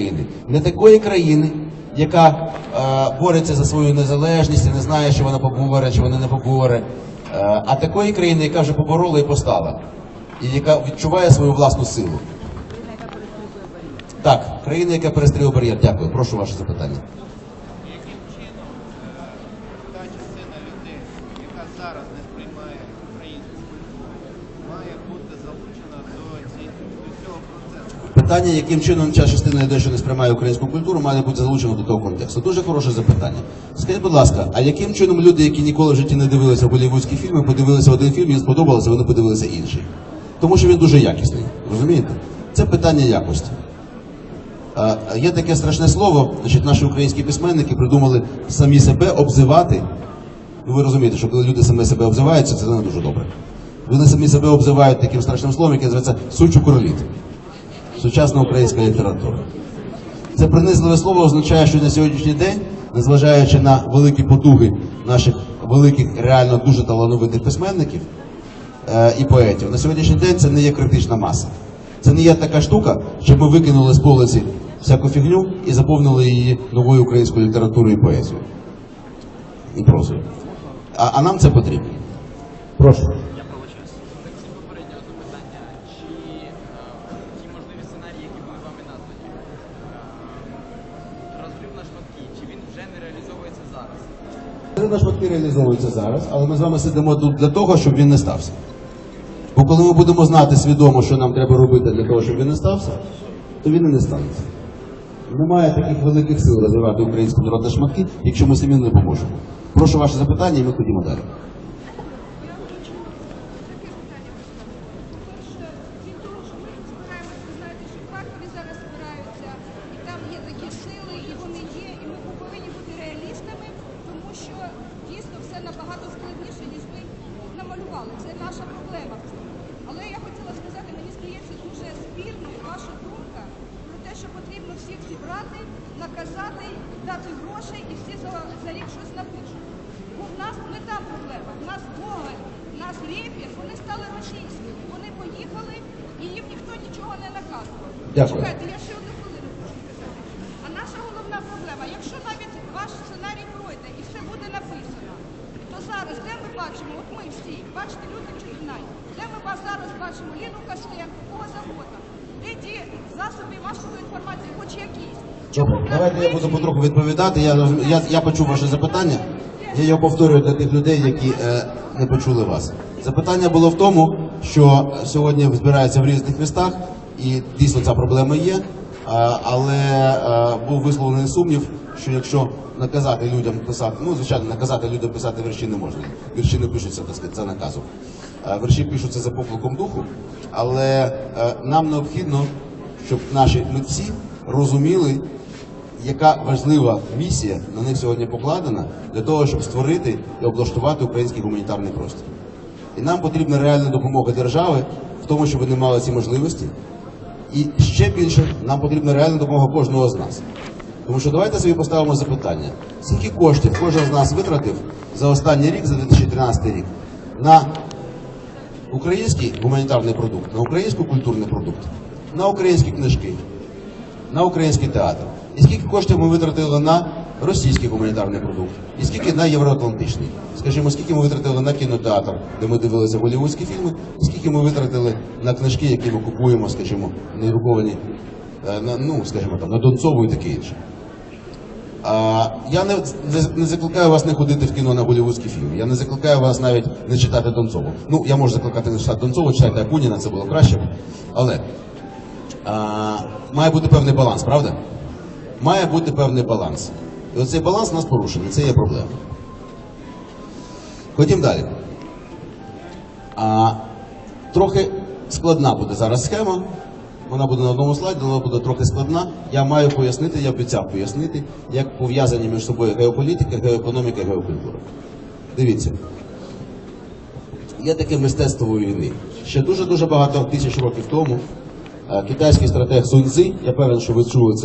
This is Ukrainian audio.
країни. Не такої країни, яка е, бореться за свою незалежність і не знає, що вона поборе, чи вона не поборе, е, а такої країни, яка вже поборола і постала, і яка відчуває свою власну силу. Так, країна, яка перестрілює бар'єр. Дякую. Прошу ваше запитання. яким чином е, та частина людей, яка зараз не сприймає українську культуру, має бути залучена до, ці, до цього процесу? Питання, яким чином ця частина людей, що не сприймає українську культуру, має бути залучена до того контексту. Дуже хороше запитання. Скажіть, будь ласка, а яким чином люди, які ніколи в житті не дивилися голівудські фільми, подивилися один фільм, їм сподобалося, вони подивилися інший? Тому що він дуже якісний. Розумієте? Це питання якості. Є таке страшне слово, значить, наші українські письменники придумали самі себе обзивати. Ну, ви розумієте, що коли люди самі себе обзиваються, це не дуже добре. Вони самі себе обзивають таким страшним словом, яке називається сучу короліт. Сучасна українська література. Це принизливе слово означає, що на сьогоднішній день, незважаючи на великі потуги наших великих, реально дуже талановитих письменників е, і поетів, на сьогоднішній день це не є критична маса. Це не є така штука, щоб ми викинули з полиці всяку фігню і заповнили її новою українською літературою і поезією. І прозою. А, а нам це потрібно. Прошу. Я пробачаюсь. Так з попереднього запитання, чи е, ті можливі сценарії, які були вами названі, е, розрив на шматки, чи він вже не реалізовується зараз? Це на шматки реалізовується зараз, але ми з вами сидимо тут для того, щоб він не стався. Бо коли ми будемо знати свідомо, що нам треба робити для того, щоб він не стався, то він і не станеться. Немає таких великих сил розвивати українську народні шматки, якщо ми самі не допоможемо. Прошу ваше запитання, і ми ходімо далі. Я хочу таке питання поставити. По-перше, крім того, що ми збираємося, ви знаєте, що в Харкові зараз збираються, і там є такі сили, і вони є, і ми повинні бути реалістами, тому що дійсно все набагато складніше, ніж ми намалювали. Це наша проблема. Але я хотіла сказати, мені здається, дуже спірною ваша думка про те, що потрібно всіх зібрати, наказати, дати грошей, і всі за, за рік щось напишуть. Бо в нас не та проблема. В нас Гоголь, в нас Рєпін, вони стали російськими. Вони поїхали і їм ніхто нічого не наказував. Дякую. Чекайте, я ще одну хвилину хочу сказати. А наша головна проблема, якщо навіть ваш сценарій пройде і буде написано, то зараз де ми бачимо, от ми всі, бачите, люди чужинай, де ми ба- зараз бачимо Ліну Костенко, кого завгодно, де ті засоби масової інформації, хоч якісь. Добре, давайте я буду потроху відповідати. Я, я, я почув ваше запитання. Я його повторюю для тих людей, які е, не почули вас. Запитання було в тому, що сьогодні збираються в різних містах, і дійсно ця проблема є. Але був висловлений сумнів, що якщо наказати людям писати, ну звичайно, наказати людям писати вірші не можна. Вірші не пишуться, так сказати, за наказом. Вірші пишуться за покликом духу, але нам необхідно, щоб наші митці розуміли, яка важлива місія на них сьогодні покладена для того, щоб створити і облаштувати український гуманітарний простір. І нам потрібна реальна допомога держави в тому, щоб вони мали ці можливості. І ще більше нам потрібна реальна допомога кожного з нас. Тому що давайте собі поставимо запитання: скільки коштів кожен з нас витратив за останній рік, за 2013 рік, на український гуманітарний продукт, на український культурний продукт, на українські книжки, на український театр. І скільки коштів ми витратили на російський гуманітарний продукт, і скільки на євроатлантичний. Скажімо, скільки ми витратили на кінотеатр, де ми дивилися голівудські фільми, скільки ми витратили на книжки, які ми купуємо, скажімо, надруковані, е, ну, скажімо там, на Донцову і таке інше. А, я не, не, не закликаю вас не ходити в кіно на голівудські фільми. Я не закликаю вас навіть не читати Донцову. Ну, я можу закликати не читати Донцову, читайте Акуніна, це було краще. Але а, має бути певний баланс, правда? Має бути певний баланс. І оцей баланс у нас порушений, це є проблема. Ходім далі. А, трохи складна буде зараз схема. Вона буде на одному слайді, вона буде трохи складна. Я маю пояснити, я обіцяв пояснити, як пов'язані між собою геополітика, геоекономіка і геокультура. Дивіться. Є таке мистецтво війни. Ще дуже-дуже багато тисяч років тому е, китайський стратег Сунь Цзи, я певен, що ви чули це.